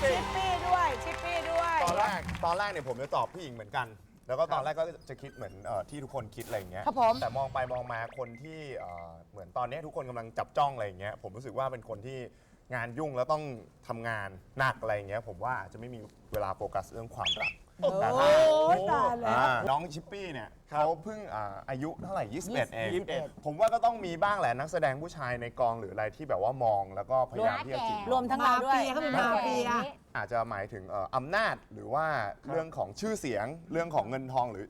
ชิปปี้ด้วยชิปปี้ด้วยตอนแรกตอนแรกเนี่ยผมจะตอบพี่หญิงเหมือนกัน แล้วก็ตอนแรกก็จะคิดเหมือนเอ่อที่ทุกคนคิดอะไรอย่างเงี้ยครับผม แต่มองไปมองมาคนที่เอ่อเหมือนตอนเนี้ยทุกคนกำลังจับจ้องอะไรอย่างเงี้ยผมรู้สึกว่าเป็นคนที่งานยุ่งแล้วต้องทำงานหนักอะไรอย่างเงี้ยผมว่าอาจจะไม่มีเวลาโฟกัสเรื่องความรัก แต่ถ้าตายแล้วอ่าน้องชิปปี้เนี่ยเขาเพิ่งอ่าอายุเท่าไหร่ 21 เองผมว่าก็ต้องมีบ้างแหละนักแสดงผู้ชายในกองหรืออะไรที่แบบว่ามองแล้วก็พยายามที่จะจีบรวมทั้งเราด้วยเขาเป็นมาเฟีย อาจจะหมายถึงเอ่ออำนาจหรือว่าเรื่องของชื่อเสียงเรื่องของเงินทองหรือ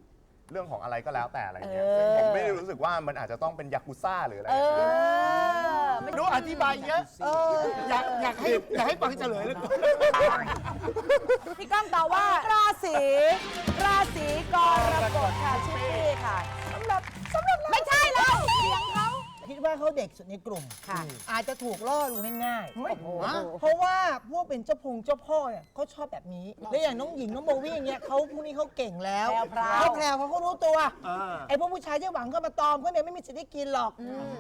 เรื่องของอะไรก็แล้วแต่อะไรเงี้ยซึ่งผมไม่ได้รู้สึกว่ามันอาจจะต้องเป็นยากุซ่าหรืออะไรเออย่างเงี้ยอไม่รู้อธิบายเยอะอยากอยากให้อยากให้ฟังเฉลยเลยพี่ก้องตอบว่า รา ศีราศีกรกฎค่ะชิปปี้ค่ะสำหรับสำหรับไม่ใช่แล้วเสียงเขาคิดว่าเขาเด็กสุดในกลุ่ม ค่ะ อาจจะถูกล่อลวงง่ายฮะๆเพราะว่าพวกเป็นเจ้าพงเจ้าพ่อเนี่ยเขาชอบแบบนี้ และอย่างน้องหญิงน้องโบวี่อย่างเงี้ยเขาพวกนี้เขาเก่งแล้วแพรวๆ เขาแพรวเขาก็รู้ตัวเออไอ้พวกผู้ชายที่หวังก็มาตอมเขาเนี่ยไม่มีสิทธิ์ได้กินหรอก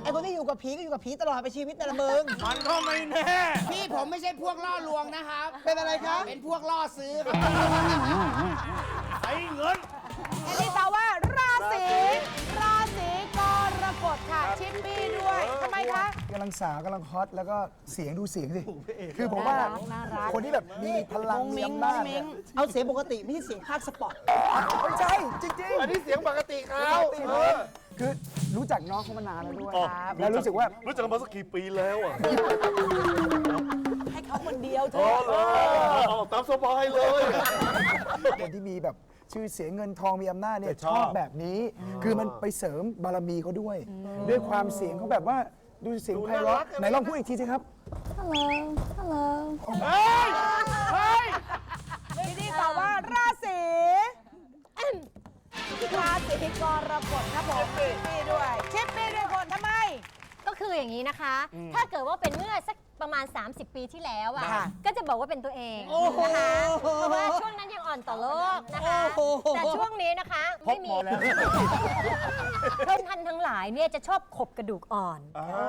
ไอ้คนที่อยู่กับผีก็อยู่กับผีตลอดไปชีวิตนั่นแหละมึง มันก็ไม่แน่ พี่ผมไม่ใช่พวกล่อลวงนะครับ เป็นอะไรครับ เป็นพวกล่อซื้อครับไอ้ เงิน อันนี้ตอบว่าราศีราศีกรกฎค่ะ ชิปปี้ด้วยทำไมคะ กำลังสาวกำลังฮอตแล้วก็เสียงดูเสียงสิคือผมว่าน่ารักน่ารัก คนที่แบบมีพลังมุ้งมิ้มีงอำนาจมุ้งมิ้งเอาเสียงปกติไม่ใช่เสียงภาคสปอร์ต ไม่ใช่จริงอันนี้เสียงปกติเขาๆเออคือรู้จักน้องเขามานานแล้วด้วยอ๋อแล้วรู้สึกว่ารู้จักกันมาสักกี่ปีแล้วอะให้เขาคนเดียวเถอ๋ออะเหรอตามสบายเลยคนที่มีแบบ ชื่อเสียงเงินทองมีอำนาจเนี่ยชชอบอบแบบนี้ คือมันไปเสริมบารมีเขาด้วย ด้วยความเสียงเขาแบบว่าดูเสียงไพเราะไหนลองพูดอีกทีสิครับทีนี้ตอบว่าราศีราศีกรกฎครับผมชิปปี้ด้วย ชิปปี้ด้วยคนทำไม ก็คืออย่างนี้นะคะ ถ้าเกิดว่าเป็นเมื่อสัก ประมาณ 30 ปีที่แล้วอะค่ะก็จะบอกว่าเป็นตัวเองนะคะเพราะว่าช่วงนั้นยังอ่อนต่อโลกนะคะ แต่ช่วงนี้นะคะไม่มีเพื่อนท่านทั้งหลายเนี่ยจะชอบขบกระดูกอ่อน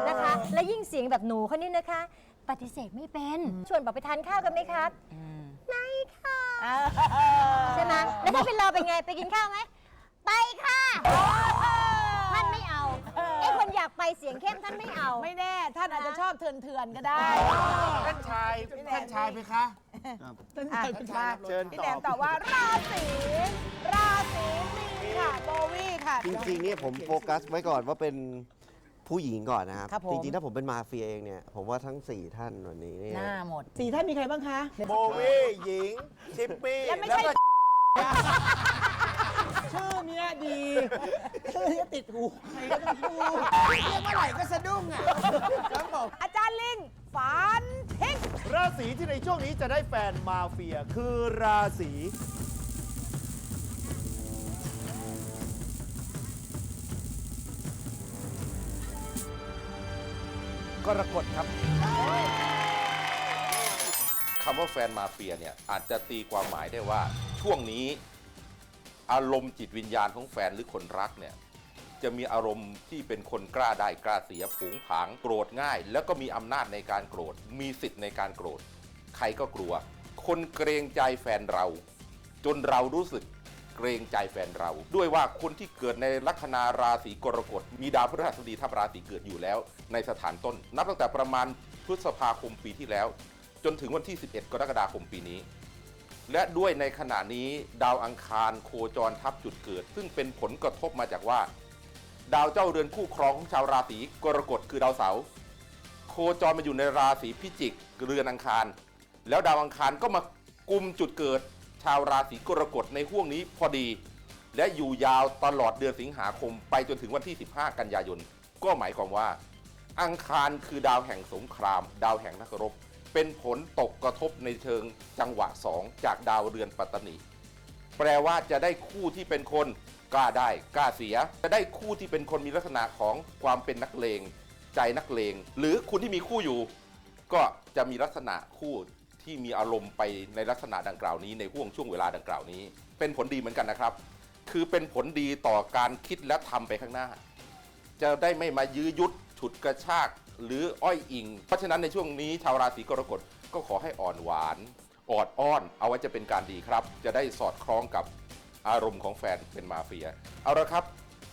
นะคะ และยิ่งเสียงแบบหนูเขานี่นะคะ ปฏิเสธไม่เป็นชวนบอกไปทานข้าวกันไหมครับไม่ค่ะใช่ไหมแล้วถ้าเป็นเราเป็นไงไปกินข้าวไหมไปค่ะท่านไม่เอาไอ้คนอยากไปเสียงเข้มท่านไม่เอา ไม่แน่ ท่านอาจจะชอบเถื่อนๆก็ได้ ท่านชายท่านชายไหมคะอะมาพี่แหลมตอบว่าราศีราศีมีนค่ะโบวี่ค่ะ จริงๆเนี่ยผมโฟกัสไว้ก่อนว่าเป็นผู้หญิงก่อนนะครับครับผม จริงๆถ้าผมเป็นมาเฟียเองเนี่ยผมว่าทั้ง4ท่านวันนี้เนี่ยหน้าหมด สี่ท่านมีใครบ้างคะ โบวี่หญิงชิปปี้และไม่ใช่ชื่อเนี้ยดีชื่อเนี้ยติดหูใครก็ต้องพูดเรียกเมื่อไหร่ก็สะดุ้งอะครับผม อาจารย์ลิงฝันทิ้งราศีที่ในช่วงนี้จะได้แฟนมาเฟียคือราศีกรกฎครับคำว่าแฟนมาเฟียเนี่ยอาจจะตีความหมายได้ว่าช่วงนี้ อารมณ์จิตวิญญาณของแฟนหรือคนรักเนี่ย จะมีอารมณ์ที่เป็นคนกล้าได้กล้าเสียผงผางโกรธง่าย แล้วก็มีอำนาจในการโกรธ มีสิทธิ์ในการโกรธ ใครก็กลัว คนเกรงใจแฟนเรา จนเรารู้สึกเกรงใจแฟนเรา ด้วยว่าคนที่เกิดในลัคนาราศีกรกฎมีดาวพฤหัสบดีทับราศีเกิดอยู่แล้ว ในสถานต้น นับตั้งแต่ประมาณพฤษภาคมปีที่แล้ว จนถึงวันที่ 11 กรกฎาคมปีนี้ และด้วยในขณะนี้ดาวอังคารโคจรทับจุดเกิด ซึ่งเป็นผลกระทบมาจากว่า ดาวเจ้าเรือนคู่ครองของชาวราศีกรกฎคือดาวเสาร์โคจรมาอยู่ในราศีพิจิกเรือนอังคาร แล้วดาวอังคารก็มากุมจุดเกิดชาวราศีกรกฎในห่วงนี้พอดี และอยู่ยาวตลอดเดือนสิงหาคมไปจนถึงวันที่ 15 กันยายน ก็หมายความว่า อังคารคือดาวแห่งสงคราม ดาวแห่งนักรบ เป็นผลตกกระทบในเชิงจังหวะสองจากดาวเรือนปัตตนีแปลว่าจะได้คู่ที่เป็นคน กล้าได้กล้าเสีย จะได้คู่ที่เป็นคนมีลักษณะของความเป็นนักเลง ใจนักเลง หรือคุณที่มีคู่อยู่ ก็จะมีลักษณะคู่ที่มีอารมณ์ไปในลักษณะดังกล่าวนี้ในห่วงช่วงเวลาดังกล่าวนี้ เป็นผลดีเหมือนกันนะครับ คือเป็นผลดีต่อการคิดและทำไปข้างหน้า จะได้ไม่มายื้อยุดฉุดกระชากหรืออ้อยอิง เพราะฉะนั้นในช่วงนี้ชาวราศีกรกฎก็ขอให้อ่อนหวานออดอ้อน เอาไว้จะเป็นการดีครับ จะได้สอดคล้องกับ อารมณ์ของแฟนเป็นมาเฟีย เอาละครับ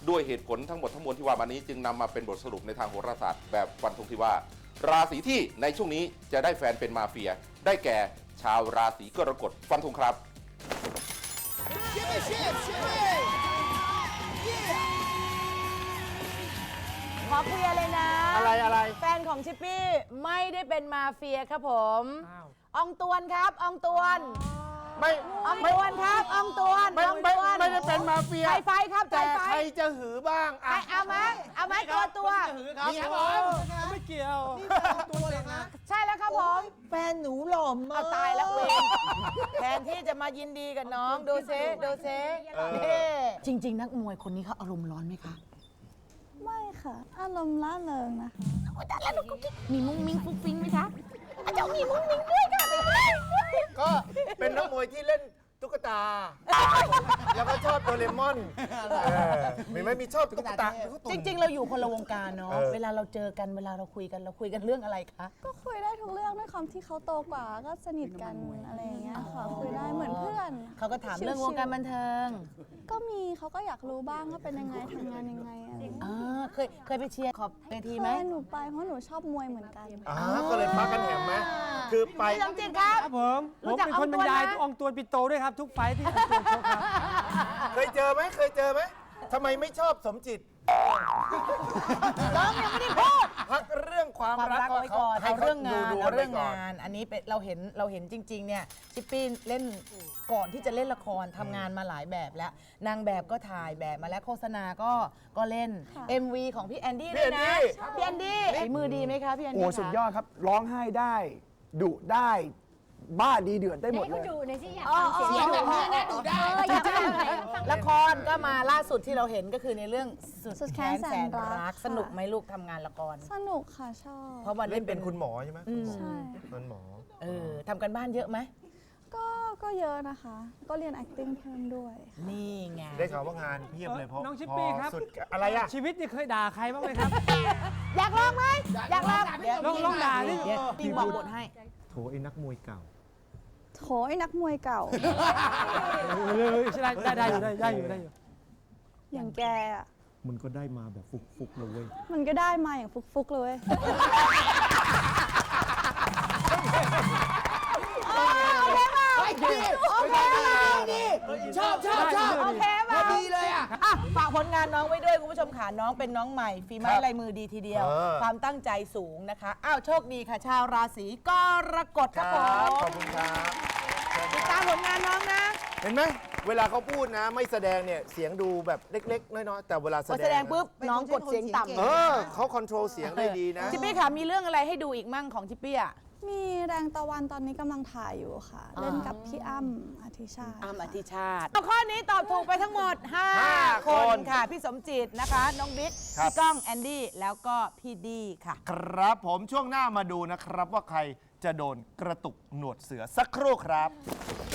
ด้วยเหตุผลทั้งหมดทั้งมวลที่ว่ามานี้ จึงนำมาเป็นบทสรุปในทางโหราศาสตร์แบบฟันธงที่ว่า ราศีที่ในช่วงนี้จะได้แฟนเป็นมาเฟีย ได้แก่ชาวราศีกรกฎฟันธงครับ ขอเคลียร์เลยนะ อะไรอะไรแฟนของชิปปี้ไม่ได้เป็นมาเฟียครับผม อองตวนครับ อองตวน ไม่อองไม่ตวนครับอองตวนไม่อองไม่ตวนไม่ได้เป็นมาเฟียใจไฟครับใจแต่ไฟใครจะหือบ้างใครเอาไหมเอาไหมตัวตัวนี่ครับผมไม่เกี่ยวใช่แล้วครับผมแฟนหนูหล่อมากเอาตายแล้วเวรแทนที่จะมายินดีกับน้องดูเซดูเซนี่จริง ๆ นักมวยคนนี้เขาอารมณ์ร้อนไหมคะ ไม่ค่ะ อารมณ์ล่าเริงนะคะมีมุ้งมิ้งฟุ้งฟิ้งไหมคะอาจารย์มีมุ้งมิ้งด้วยค่ะ ก็เป็นนักมวยที่เล่นตุ๊กตา แล้วก็ชอบโดเรมอนเออมีไหมมีชอบตุ๊กตา จริง ๆ เราอยู่คนละวงการเนาะ เออ เวลาเราเจอกันเวลาเราคุยกันเราคุยกันเรื่องอะไรคะก็คุยได้ทุกเรื่องด้วยความที่เขาโตกว่าก็สนิทกันอะไรอย่างเงี้ยค่ะคุยได้เหมือนเพื่อนเขาก็ถามเรื่องวงการบันเทิง ก็มีเขาก็อยากรู้บ้างว่าเป็นยังไงทำงานยังไงอะไรอย่างเงี้ย อ่า เคยเคยไปเชียร์ขอบเวทีไหม เคยหนูไปเพราะหนูชอบมวยเหมือนกัน อ่าก็เลยพักกันแหมไหมคือไป พี่สมจิตครับ ครับผมรู้ผมจักเป็นคนบรรยายอองตวนนะอองตวนปิโตด้วยครับ ทุกไฟท์ที่อองตวนชกครับ เคยเจอไหมเคยเจอไหมทำไมไม่ชอบสมจิต น้องยังไม่ได้พูดพักเรื่อง ความความรักรักเอาไว้ก่อนให้เอาเรื่องงานดูๆเอาเรื่องไว้ก่งาน อันนี้เป็นเราเห็นเราเห็นจริง ๆ เนี่ยชิปปี้เล่นก่อนที่จะเล่นละครทำงานมาหลายแบบแล้ว นางแบบก็ถ่ายแบบมาแล้วโฆษณาก็ก็เล่นค่ะ MV ของพี่แอนดี้พี่ด้วยนะแอนดี้พี่แอนดี้ฝีมือดีไหมคะพี่แอนดี้โอ้สุดยอดครับ ร้องไห้ได้ดุได้ บ้าดีเดือดได้หมดให้เลเขาย ดูหน่อยสิอยากอ๋อฟังเสียงเสียงแบบนี้นะดูได้เอออยากฟังหน่อยฟัง ละครก็มาล่าสุดที่เราเห็นก็คือในเรื่องสุดแค้นแสนรักสนุกไหมลูกทำงานละคร สนุกค่ะชอบ เพราะมันเล่เล่นนเป็เป็นนคุณหมอใช่ไหมคุณหมอใช่เป็นหมอ เออทำกันบ้านเยอะไหมก็ก็เยอะนะคะ ก็เรียน acting เพิ่มด้วยนี่ไงได้ข่าวว่างานเพียบเลยเพราะน้องชิปปี้พอครับ สุดอะไรอะชีวิตนี่เคยด่าใครบ้างไหมครับ อยากลองไหมอยากลองเดี๋ยวลองลองด่าดิ เดี๋ยวพี่บอกบทให้โถ ไอ้นักมวยเก่าโถไอ้นักมวยเก่าได้ได้ได้อยู่ได้ได้อยู่ได้อยู่ อย่างแกอะมันก็ได้มาแบบฟุกๆเลยเว้ย มันก็ได้มาอย่างฟุกๆเลย โอเคดีชอบชอบชอบ โอเคป่ะ ดีเลยอะ อะฝากผลงานน้องไว้ด้วยคุณผู้ชมค่ะน้องเป็นน้องใหม่ฝีไม้ครับลายมือดีทีเดียว เออ ความตั้งใจสูงนะคะอ้าวโชคดีค่ะ ชาวราศีกรกฎครับผมขอบคุณครับ ติดตามผลงานน้องนะเห็นไหมเวลาเขาพูดนะ ไม่แสดงเนี่ยเสียงดูแบบเล็กๆ น้อยๆแต่เวลาพแสอดงแสดงปุ๊บน้องกดเสียงต่ำ เออเขาคอนโทรลเสียงได้ดีนะชิปปี้ค่ะมีเรื่องอะไรให้ดูอีกมั่งของชิปปี้อะ มีแรงตะวันตอนนี้กำลังถ่ายอยู่ค่ะ เล่นกับพี่อ้ำอธิชาติอ้ำอค่ะธิชาติข้อนี้ตอบถูกไปทั้งหมดห้า5คคนนค่ะ พี่สมจิตนะคะ น้องบิ๊กครับพี่ก้องแอนดี้แล้วก็พี่ดีค่ะ ครับผมช่วงหน้ามาดูนะครับว่าใครจะโดนกระตุกหนวดเสือสักครู่ครับ